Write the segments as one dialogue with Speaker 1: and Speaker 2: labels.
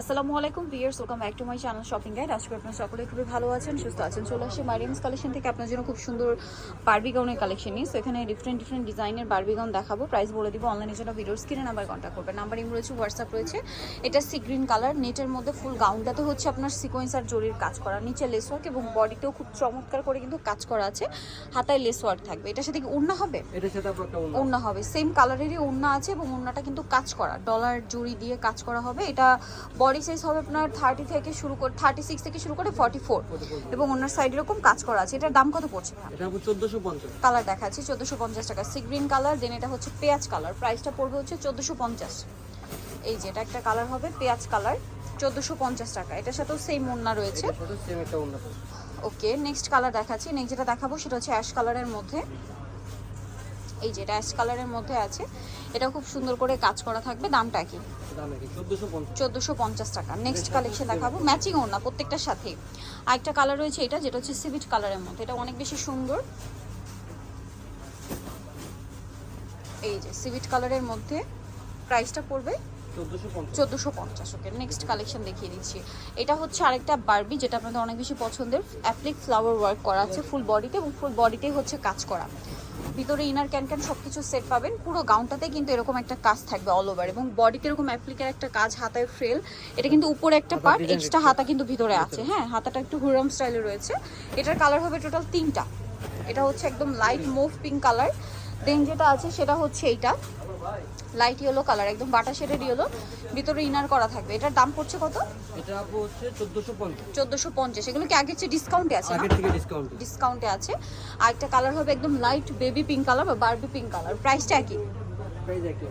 Speaker 1: আসসালামু আলাইকুম viewers welcome back to my channel shopping guide আজকে আপনারা সকলে খুবই ভালো আছেন সুস্থ আছেন। চলে আসি মারিয়ামস কালেকশন থেকে। আপনার জন্য খুব সুন্দর বারবি গাউনের কালেকশন নিয়ে। সো এখানে ডিফারেন্ট ডিফারেন্ট ডিজাইনের বারবি গাউন দেখাবো। প্রাইস বলে দিব অনলাইনের জন্য। ভিডিওর স্ক্রিনে নাম্বার কন্ট্যাক্ট করবেন। নাম্বার ইম রয়েছে হোয়াটসঅ্যাপ রয়েছে। এটা সি গ্রিন কালার নেটের মধ্যে ফুল গাউনটাতে হচ্ছে আপনার সিকোয়েন্স আর জরির কাজ করা। নিচে লেস ওয়ার্ক এবং বডিতেও খুব চমৎকার করে কিন্তু কাজ করা আছে। হাতায় লেস ওয়ার্ক থাকবে। এটার সাথে কি ওড়না হবে?
Speaker 2: এটার সাথে
Speaker 1: ওড়না। হবে। সেম কালারেরই ওড়না আছে এবং ওড়নাটা কিন্তু কাজ করা। ডলার জুড়ি দিয়ে কাজ করা হবে। এটা বডি সাইজ হবে আপনার থার্টি থেকে শুরু করে থার্টি সিক্স থেকে শুরু করে ফর্টি ফোর। এবং ওনার সাইড এরকম কাজ করা আছে। এটার দাম কত পড়ছে
Speaker 2: চোদ্দশো পঞ্চাশ।
Speaker 1: কালার দেখাচ্ছি চোদ্দোশো পঞ্চাশ টাকা। সি গ্রিন কালার দেন এটা হচ্ছে পেঁয়াজ কালার। প্রাইসটা পড়বে হচ্ছে চোদ্দোশো পঞ্চাশ। এই যে এটা একটা কালার হবে পেঁয়াজ কালার চোদ্দোশো পঞ্চাশ টাকা। এটার সাথেও সেম ওড়না রয়েছে। ওকে নেক্সট কালার দেখাচ্ছি। নেক্সট যেটা দেখাবো সেটা হচ্ছে অ্যাশ কালারের মধ্যে। এই যে অ্যাশ কালারের মধ্যে আছে এটা খুব সুন্দর করে কাজ করা থাকবে দামটা কি?
Speaker 2: চোদ্দোশো পঞ্চাশ
Speaker 1: টাকা। নেক্সট কালেকশন দেখাবো। ম্যাচিং ওড়না প্রত্যেকটার সাথে। আরেকটা কালার রয়েছে এটা যেটা হচ্ছে সিভিট কালারের মধ্যে। এটা অনেক বেশি সুন্দর। এই যে সিভিট কালারের মধ্যে প্রাইসটা পড়বে
Speaker 2: চোদ্দোশো পঞ্চাশ।
Speaker 1: ওকে নেক্সট কালেকশন দেখিয়ে দিচ্ছি। এটা হচ্ছে আরেকটা বারবি যেটা আপনাদের অনেক বেশি পছন্দের। অ্যাপ্লিক ফ্লাওয়ার ওয়ার্ক করা আছে ফুল বডিতে এবং ফুল বডিতেই হচ্ছে কাজ করা। ভিতরে ইনার ক্যান ক্যান সব কিছু সেট পাবেন। পুরো গাউনটাতে কিন্তু এরকম একটা কাজ থাকবে অল ওভার এবং বডিতে এরকম অ্যাপ্লিকের একটা কাজ হাতায় ফ্রেল এটা কিন্তু উপরে একটা পার্ট এক্সট্রা হাতা কিন্তু ভিতরে আছে। হ্যাঁ হাতাটা একটু হুরম স্টাইলে রয়েছে। এটার কালার হবে টোটাল তিনটা। এটা হচ্ছে একদম light mauve pink colour then যেটা আছে সেটা হচ্ছে এইটা। লাইট ইয়েলো কালার একদম বাটা শেডের ইয়েলো ভিতরে ইনার করা থাকবে। এটার দাম পড়ছে কত?
Speaker 2: এটা হচ্ছে চোদ্দশো পঞ্চাশ।
Speaker 1: চোদ্দোশো পঞ্চাশ। এগুলো কি আগের চেয়ে ডিসকাউন্টে আছে
Speaker 2: আগের থেকে ডিসকাউন্ট
Speaker 1: ডিসকাউন্টে আছে। আর একটা কালার হবে একদম লাইট বেবি পিঙ্ক কালার বা বারবি পিঙ্ক কালার প্রাইসটা একই?
Speaker 2: প্রাইস একই।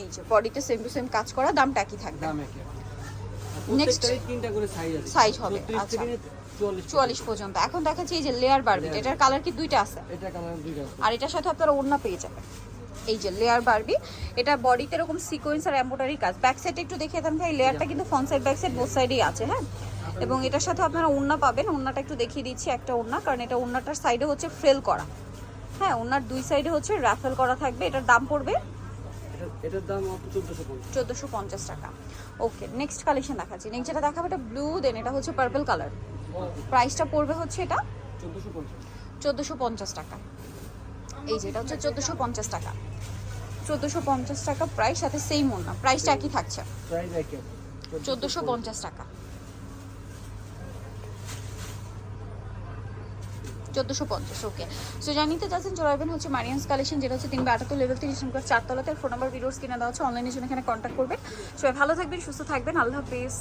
Speaker 1: এই যে বডিতে সেম টু সেম কাজ করা দামটা একই থাকবে।
Speaker 2: দাম একই। প্রত্যেকটারই তিনটা করে সাইজ আছে।
Speaker 1: Size হবে, আচ্ছা।
Speaker 2: চুয়াল্লিশ
Speaker 1: পর্যন্ত। এখন দেখাচ্ছি এই যে লেয়ার বারবি এটার কালার কি দুইটা আছে?
Speaker 2: এটা কালার দুইটা আছে।
Speaker 1: আর এটার সাথে আপনারা ওড়না পেয়ে যাবেন। এই যে লেয়ার বারবি এটা বডিতে এরকম সিকোয়েন্স আর এম্বোটারি কাজ। ব্যাক সাইডে একটু দেখিয়ে দেন ভাই লেয়ারটা কিন্তু front side back side both সাইডেই আছে হ্যাঁ? এবং এটার সাথে আপনারা ওড়না পাবেন। ওড়নাটা একটু দেখিয়ে দিচ্ছি একটা ওড়না কারণ এটা ওড়নাটার সাইডে হচ্ছে ফ্রেল করা। হ্যাঁ ওড়নার দুই সাইডে হচ্ছে র্যাফেল করা থাকবে। এটার দাম পড়বে
Speaker 2: এটার দাম আপু চোদ্দশো পঞ্চাশ।
Speaker 1: চোদ্দোশো পঞ্চাশ টাকা। ওকে নেক্সট কালেকশন দেখাচ্ছি। নেক্সট যেটা দেখাবো এটা ব্লু দেন এটা হচ্ছে পার্পল কালার প্রাইসটা পড়বে হচ্ছে এটা
Speaker 2: চোদ্দশো পঞ্চাশ।
Speaker 1: চোদ্দোশো পঞ্চাশ টাকা। এই যে এটা হচ্ছে চোদ্দোশো পঞ্চাশ টাকা। চোদ্দোশো পঞ্চাশ টাকা প্রাইস সাথে সেম না প্রাইসটা একই থাকছে।
Speaker 2: প্রাইস একই।
Speaker 1: চোদ্দোশো পঞ্চাশ টাকা। চোদ্দোশো পঞ্চাশ ওকে সো জানিতে চাচ্ছেন, চলে আসবেন হচ্ছে মারিয়ান্স কালেকশন যেটা হচ্ছে তিন আটাত্তর লেভেল তিরিশ নম্বর চারতলাতে। ফোন নাম্বার ভিডিওস কিনে দেওয়া হচ্ছে অনলাইনের জন্য এখানে কন্ট্যাক্ট করবেন। সবাই ভালো থাকবেন, সুস্থ থাকবেন। আল্লাহ হাফিজ।